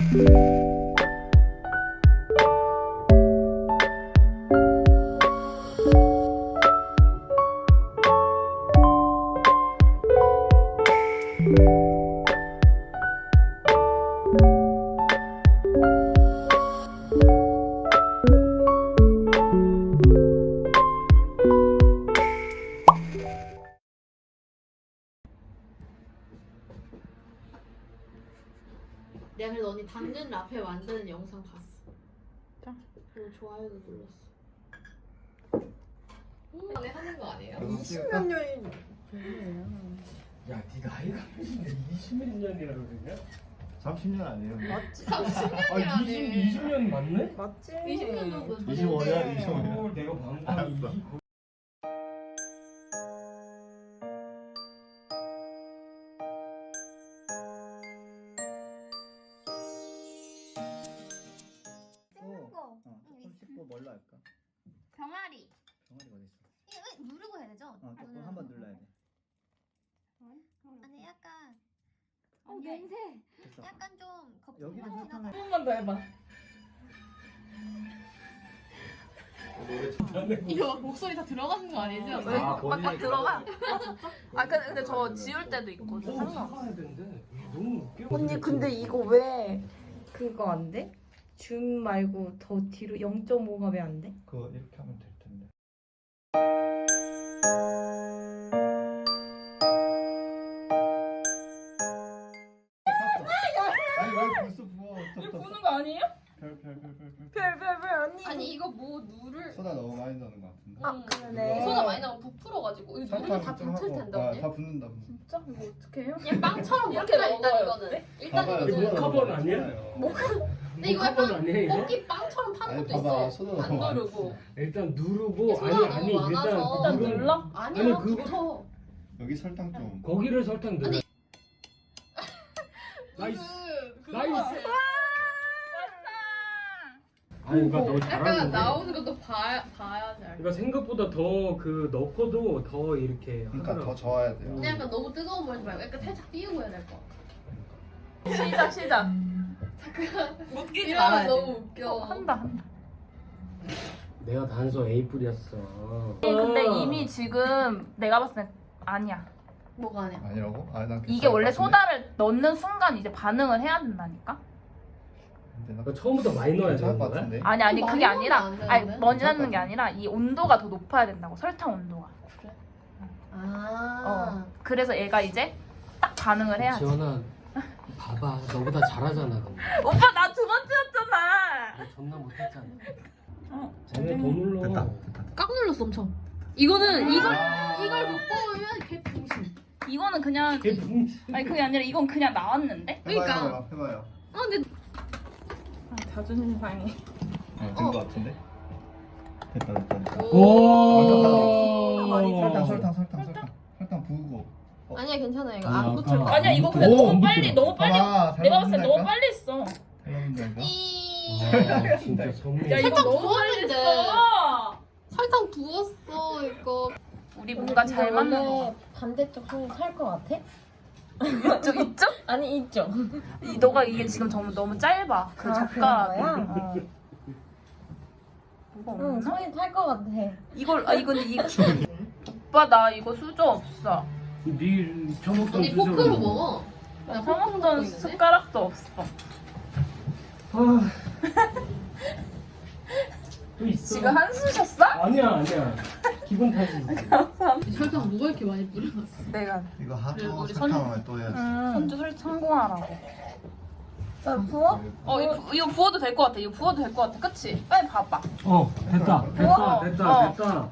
you 당근 라페 만드는 영상 봤어. 자. 그리고 좋아요도 눌렀어. 원래 하는 거 아니에요? 20몇 년이 야, 네 나이가 몇인데 20몇 년이라 그러냐? 30년 아니에요? 맞지? 30년이라네. 20, 20년 맞네? 맞지? 20년 정도 25년? 25년? 어, 내가 방금 알았어. 뭘로 할까? 병아리. 병아리 어디 있어? 이거 왜 누르고 해야 되죠? 어, 조금 한 번 눌러야 돼. 아니 약간 어, 어, 냄새. 됐어. 약간 좀 거품 하다. 번만 더 해봐. 이거 목소리 다 들어가는 거 아니지? 아, 막, 막 들어가? 아 근데, 근데 저 지울 때도 있거든. 어, 너무 웃겨. 언니 근데 이거 왜 그거 안 돼? 줌 말고 더 뒤로 0.5가 왜 안 돼? 그거 이렇게 하면 될 텐데. 아니 왜 벌써 부어? 이거 보는 거 아니에요? 별별별별별. 별별별 언니. 아니 이거 뭐 누를 소다 너무 많이 넣는 것 같은데. 아 그러네. 소다 많이 나면 부풀어가지고 이거 누르면 다 붙을. 텐데 아, 언니. 다 붙는다 붙는다. 진짜 이거 어떻게 해요? 그냥 빵처럼 이렇게 일단 먹어요. 이거는. 일단 봐봐요, 이거 카본 아니야? 근데 이거 약간 아니야 이거? 뽑기 빵처럼 파는 아니, 것도 봐봐, 있어. 소다 안 누르고. 일단 누르고 아니 너무 아니 일단 많아서. 일단 누르- 눌러? 아니야 아니, 그거- 붙어. 여기 설탕 좀. 거기를 설탕 넣어. 나이스. 나이스. 아니 이거 너 약간 잘하는데. 나오는 것도 봐야 봐야지 알지. 이거 생각보다 더 그 넣고도 더 이렇게 그러니까 하더라고. 더 저어야 돼요. 근데 약간 너무 뜨거운 물지 말고 약간 살짝 띄우고 해야 될 것 같아. 시작 시작. 잠깐. 웃기지 이러면 말아야 돼. 너무 웃겨. 어, 한다 한다. 내가 단서 A 뿌렸어. 근데 이미 지금 내가 봤을 땐 아니야. 뭐가 아니야? 아니라고? 아, 난 이게 괜찮을 원래 것 같은데? 소다를 넣는 순간 이제 반응을 해야 된다니까? 근데 나 너 처음부터 많이 넣어야 괜찮을 되는 것 거야? 같은데? 아니 아니 많이 그게 넣으면 아니라 되는데? 아니 먼지 것게 아니라 이 온도가 더 높아야 된다고 설탕 온도가. 아. 어. 그래서 얘가 이제 딱 반응을 해야지. 지원아 봐봐 너보다 잘하잖아 근데 오빠 나 두 번째였잖아. 너 존나 못했잖아 어. 쟤네 더 눌러 됐다, 됐다. 꽉 눌렀어 엄청. 이거는 이걸 아. 이걸 못 뽑으면 개풍신. 이거는 그냥 걔 붕... 아니 그게 아니라 이건 그냥 나왔는데? 그러니까. 해봐요, 해봐요. 아 근데 아, 자존심 상해. 어, 된것 같은데? 됐다, 됐다, 됐다. 오 설탕, 설탕, 설탕, 설탕. 설탕 부으고. 아니야 괜찮아 이거 아, 안 붙을 거. 아니야 이거 근데 오, 너무 안 빨리 붙어. 너무 빨리 봐봐, 잘 내가 봤을 때? 너무 빨리 했어. 아, 진짜 선물 야 이거 설탕 너무 빨리 부었는데. 했어. 설탕 부었어 이거. 우리 뭔가 잘 맞는 거 반대쪽 손이 탈것 같아? 이쪽 이쪽? 아니 이쪽. 이 너가 이게 지금 너무 너무 짧아. 그 아, 젓가락. 그런 거야? 어. 뭐가 응 없나? 손이 탈것 같아. 이걸 아 이건 이 오빠 나 이거 수저 없어. 네 처먹던 언니 수저로 포크로 먹어. 나 사먹던 숟가락도 없어. 아. 또 있어 지금 한숨 쉬었어? 아니야 아니야 기분 탓이지 설탕 누가 이렇게 많이 뿌려놨어? 내가. 이거 하, 그래, 또 우리 설탕을 또 해야지. 손주 설 성공하라고. 자 부어? 어 이거, 부- 이거 부어도 될 것 같아. 이거 부어도 될 것 같아. 그치? 빨리 봐봐. 어 됐다 됐다 어, 됐다 어. 됐다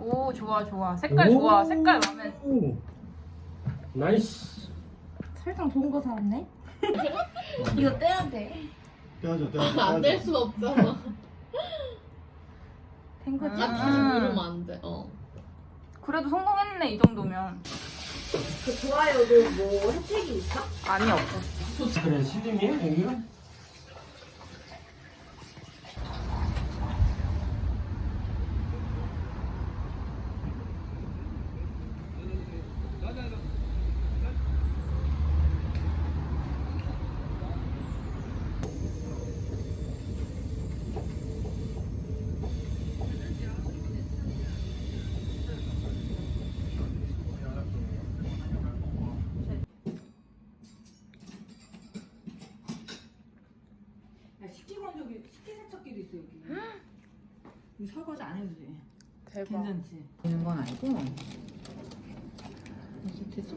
오 좋아 좋아. 색깔 오. 좋아. 색깔 마음에. 오. 나이스 설탕 좋은 거 사왔네. 이거 떼야 돼. 떼어줘, 떼어줘. 안될수 없잖아. 탱글 딱 다시 누르면 안 돼. 어. 그래도 성공했네 이 정도면. 그 좋아요도 뭐 혜택이 있어? 아니 없어. 그래 시중에 여기가 있어 여기. 이 설거지 안 해도 돼. 대박. 괜찮지? 되는 건 아니고. 됐어.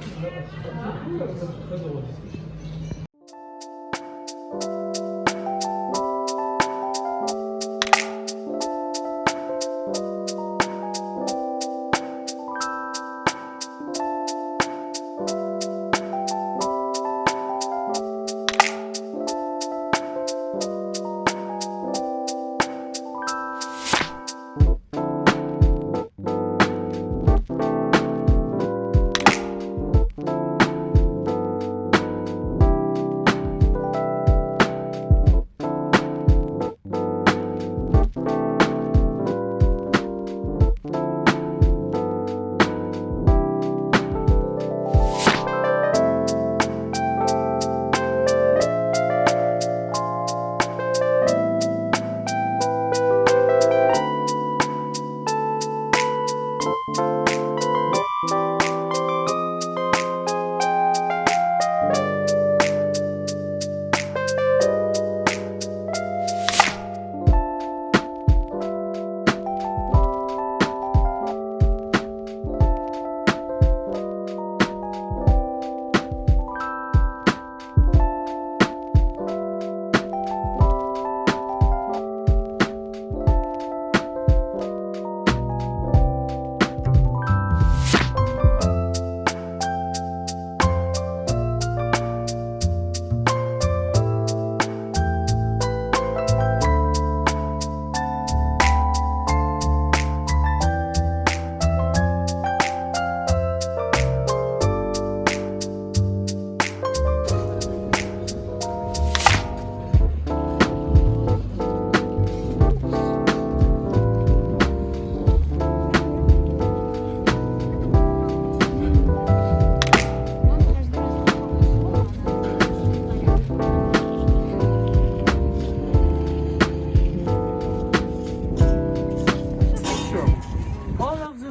the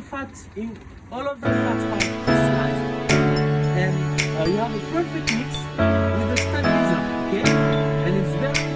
fats in all of the fats are crystallized and uh, you have a perfect mix with the stabilizer okay? And it's very